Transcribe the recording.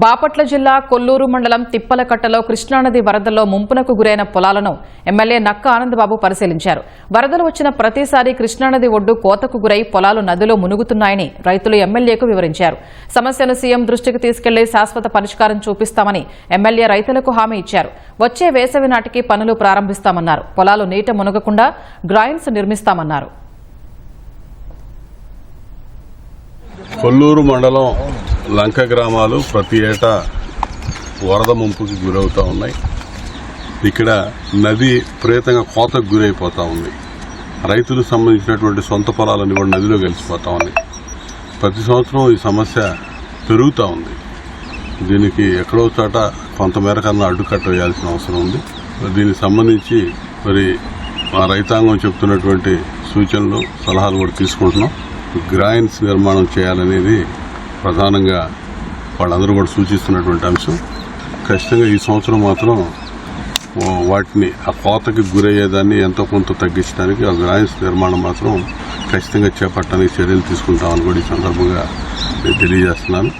బాపట్ల జిల్లా కొల్లూరు మండలం తిప్పలకట్టలో కృష్ణానది వరదల్లో ముంపునకు గురైన పొలాలను ఎమ్మెల్యే నక్క ఆనందబాబు పరిశీలించారు. వరదలు వచ్చిన ప్రతిసారి కృష్ణానది ఒడ్డు కోతకు గురై పొలాలు నదిలో మునుగుతున్నాయని రైతులు ఎమ్మెల్యేకు వివరించారు. సమస్యను సీఎం దృష్టికి తీసుకెళ్ళి శాశ్వత పరిష్కారం చూపిస్తామని ఎమ్మెల్యే రైతులకు హామీ ఇచ్చారు. వచ్చే వేసవి నాటికి పనులు ప్రారంభిస్తామన్నారు. పొలాలు నీట మునగకుండా గ్రాయిన్స్ నిర్మిస్తామన్నారు. కొల్లూరు మండలం లంక గ్రామాలు ప్రతి ఏటా వరద ముంపుకి గురవుతూ ఉన్నాయి. ఇక్కడ నది ప్రేతంగా కోతకు గురైపోతూ ఉంది. రైతులకు సంబంధించినటువంటి సొంత పొలాలన్నీ కూడా నదిలో కలిసిపోతూ ఉన్నాయి. ప్రతి సంవత్సరం ఈ సమస్య పెరుగుతూ ఉంది. దీనికి ఎక్కడో చోట కొంతమేర కన్నా అడ్డుకట్ట వేయాల్సిన అవసరం ఉంది. దీనికి సంబంధించి మరి మా రైతాంగం చెప్తున్నటువంటి సూచనలు సలహాలు కూడా తీసుకుంటున్నాం. గ్రాయిన్స్ నిర్మాణం చేయాలనేది ప్రధానంగా వాళ్ళందరూ కూడా సూచిస్తున్నటువంటి అంశం. ఖచ్చితంగా ఈ సంవత్సరం మాత్రం వాటిని ఆ కోతకి గురయ్యేదాన్ని ఎంతో కొంత తగ్గించడానికి ఆ గ్రాయిన్స్ నిర్మాణం మాత్రం ఖచ్చితంగా చేపట్టడానికి చర్యలు తీసుకుంటామని కూడా ఈ సందర్భంగా నేను తెలియజేస్తున్నాను.